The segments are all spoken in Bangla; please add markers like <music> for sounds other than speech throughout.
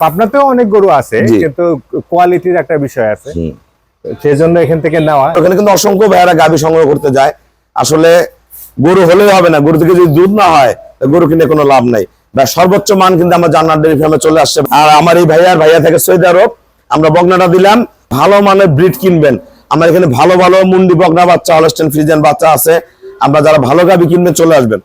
পাবনাতেও অনেক গরু আছে কিন্তু কোয়ালিটির একটা বিষয় আছে। সেই জন্য এখান থেকে নেওয়া। ওখানে কিন্তু অসংখ্য ভাইয়ারা গাভী সংগ্রহ করতে যায়। আসলে গরু হলেও হবে না। গরু থেকে যদি দুধ না হয় গরু কিনে কোনো লাভ নাই। বা সর্বোচ্চ মান কিন্তু আমার জান্নার ডেরি ফার্মে চলে আসছে। আর আমার এই ভাইয়ার ভাইয়া থেকে সৈদ আরব। আমরা বগনাটা দিলাম। ভালো মানের ব্রিড কিনবেন। আমার এখানে ভালো ভালো মুন্ডি বগনা বাচ্চা হলস্টেন ফ্রিজেন বাচ্চা আছে। আমরা যারা ভালো গাভী কিনবেন চলে আসবেন।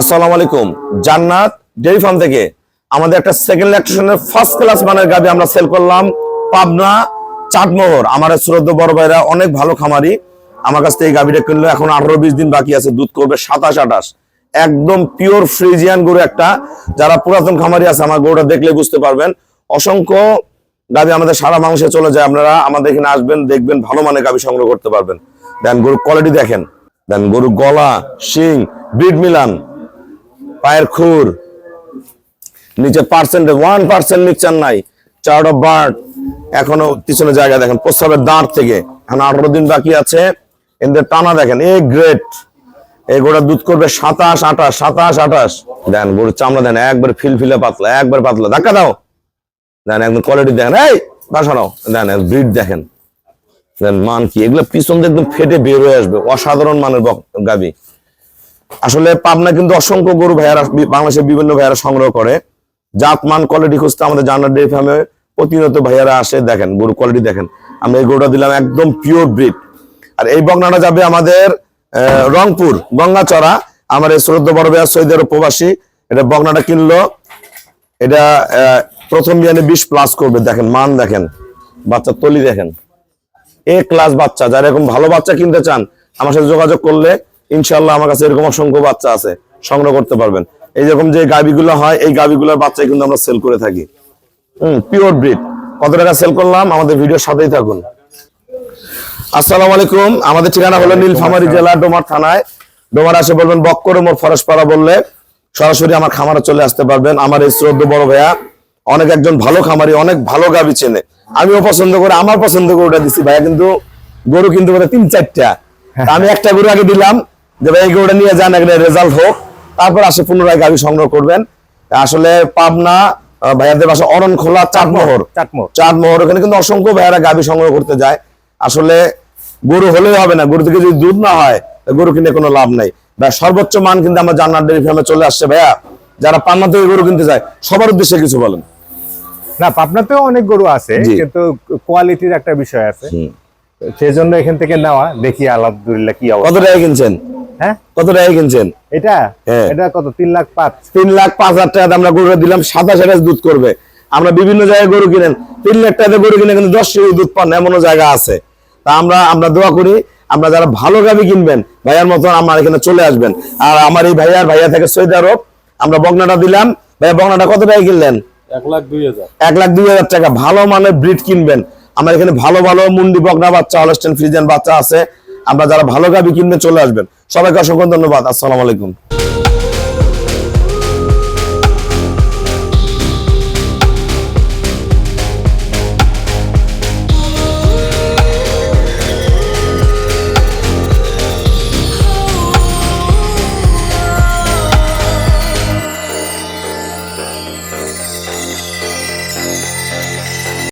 আসসালামু আলাইকুম। জান্নাত ডেয়ারি ফার্ম থেকে আমাদের একটা সেকেন্ড ল্যাকটেশনের ফার্স্ট ক্লাস মানের গাবি আমরা সেল করলাম পাবনা চাটমোহর, আমার শ্রদ্ধ বড় ভাইরা, অনেক ভালো খামারি। আমার কাছ থেকে এই গাবিটা কিনলো, এখন আঠারো বিশ দিন বাকি আছে, দুধ করবে সাতাশ আঠাশ। একদম পিওর ফ্রিজিয়ান গরু একটা। যারা পুরাতন খামারি আছে, আমার গরুটা দেখলে বুঝতে পারবেন। অসংখ্য গাবি আমাদের সারা মাংসে চলে যায়। আপনারা আমাদের এখানে আসবেন, দেখবেন, ভালো মানের গাবি সংগ্রহ করতে পারবেন। দেন গরুর কোয়ালিটি দেখেন। দেন গরুর গলা, শিং ব্রিড মিলান। পায়ের খুর। নিচে পার্সেন্ট ওয়ান পার্সেন্ট মিক্সচার নাই। চার্ট অফ বার্ড এখনও পিছনে জায়গা দেখেন, প্রস্রাবের দাঁত থেকে। এখন আঠারো দিন বাকি আছে। এদের টানা দেখেন এ গ্রেট এই গোড়া দুধ করবে সাতাশ, আঠাশ সাতাশ, আঠাশ। দেন গরুর চামড়া দেন, একবার ফিলফিলে পাতলা, একবার পাতলা। ধাক্কা দাও। দেন একদম কোয়ালিটি দেখেন, এই বাসানো দেন ব্রিড দেখেন। দেন মান কি? এগুলো পিছন দিয়ে একদম ফেটে বের হয়ে আসবে। অসাধারণ মানের গাভী আসলে পাবনা কিন্তু অসংখ্য গরু ভাইয়ারা বাংলাদেশের বিভিন্ন ভাইয়ারা সংগ্রহ করে। জাত, মান কোয়ালিটি খুঁজতে আমাদের জান্নার ডেয়ারি ফার্মে প্রতিনিয়ত ভাইয়ারা আসে, দেখেন, গরু কোয়ালিটি দেখেন। আমরা এই গরুটা দিলাম একদম পিওর ব্রিড আর এই বগনাটা যাবে আমাদের রংপুর, গঙ্গাচড়া। আমার এই শ্রদ্ধ বড় ভাইয়া সৌদি আরব প্রবাসী। এটা বগনাটা কিনলো। এটা প্রথম বিয়ানে বিশ প্লাস করবে, দেখেন, মান দেখেন। বাচ্চার তলি দেখেন। এ ক্লাস বাচ্চা, যারা এরকম ভালো বাচ্চা কিনতে চান, আমার সাথে যোগাযোগ করলে ইনশাল্লাহ আমার কাছে এরকম অসংখ্য বাচ্চা আছে সংগ্রহ করতে পারবেন। এই রকম যে গাবিগুলো হয় এই গাবিগুলোর বাচ্চাই কিন্তু আমরা সেল করে থাকি। হুম পিওর ব্রিড কত টাকা সেল করলাম? আমাদের ভিডিওর সাথেই থাকুন। আসসালামু আলাইকুম। আমাদের ঠিকানা হলো নীলফামারী জেলা ডোমার থানায়। ডোমার আসে বলবেন বক্কর মোর ফরেশপাড়া বললে সরাসরি আমার খামারে চলে আসতে পারবেন। আমার এই শ্রদ্ধ বড় ভাইয়া অনেক একজন ভালো খামারি অনেক ভালো গাবি চেনে। আমিও পছন্দ করে আমার পছন্দ করে ওটা দিছি ভাইয়া কিন্তু গরু কিন্তু তিন চারটা। <laughs> আমি একটা গরু আগে দিলাম যে ভাই এই নিয়ে যান একটা রেজাল্ট হোক। তারপর আসে পুনরায় গাবি সংগ্রহ করবেন। আসলে পাবনা ভাইয়াদের বাসা অরণ খোলা চাটমোহর চাটমোহর ওখানে কিন্তু অসংখ্য ভাইয়ারা গাবি সংগ্রহ করতে যায়। আসলে গরু হলেও হবে না গরু থেকে যদি দুধ না হয় গরু কিনে কোনো লাভ নাই। বা সর্বোচ্চ মান কিন্তু আমার জান্নার ডেরি ফার্মে চলে আসছে ভাইয়া। যারা পাবনা থেকে গরু কিনতে যায় সবার উদ্দেশ্যে কিছু বলেন। না পাবনাতেও অনেক গরু আছে কিন্তু কোয়ালিটির একটা বিষয় আছে। সেই জন্য এখান থেকে নেওয়া দেখি আলহামদুলিল্লাহ কি অবস্থা। কত টাকা কিনছেন? হ্যাঁ? কত টাকা কিনছেন? এটা? হ্যাঁ। এটা কত? তিন লাখ পাঁচ। তিন লাখ পাঁচ হাজার টাকা আমরা গরু দিলাম সাতাশ আঠাশ দুধ করবে। আমরা বিভিন্ন জায়গায় গরু কিনেন তিন লাখ টাকা গরু কিনে কিন্তু দশ কেজি দুধ পান এমনও জায়গা আছে। তা আমরা আমরা দোয়া করি আমরা যারা ভালো গাবি কিনবেন ভাইয়ার মতন আমার এখানে চলে আসবেন। আর আমার এই ভাইয়ার ভাইয়া থেকে সৈদ আরব আমরা বগনাটা দিলাম। ভাইয়া বগনাটা কত টাকা কিনলেন? এক লাখ দুই হাজার। এক লাখ দুই হাজার টাকা ভালো মানের ব্রিড কিনবেন। আমার এখানে ভালো ভালো মুন্ডি বগনা বাচ্চা হলস্টেন ফ্রিজেন বাচ্চা আছে। আমরা যারা ভালো গাবি কিনবেন চলে আসবেন। সবাইকে অসংখ্য ধন্যবাদ। আসসালামু আলাইকুম।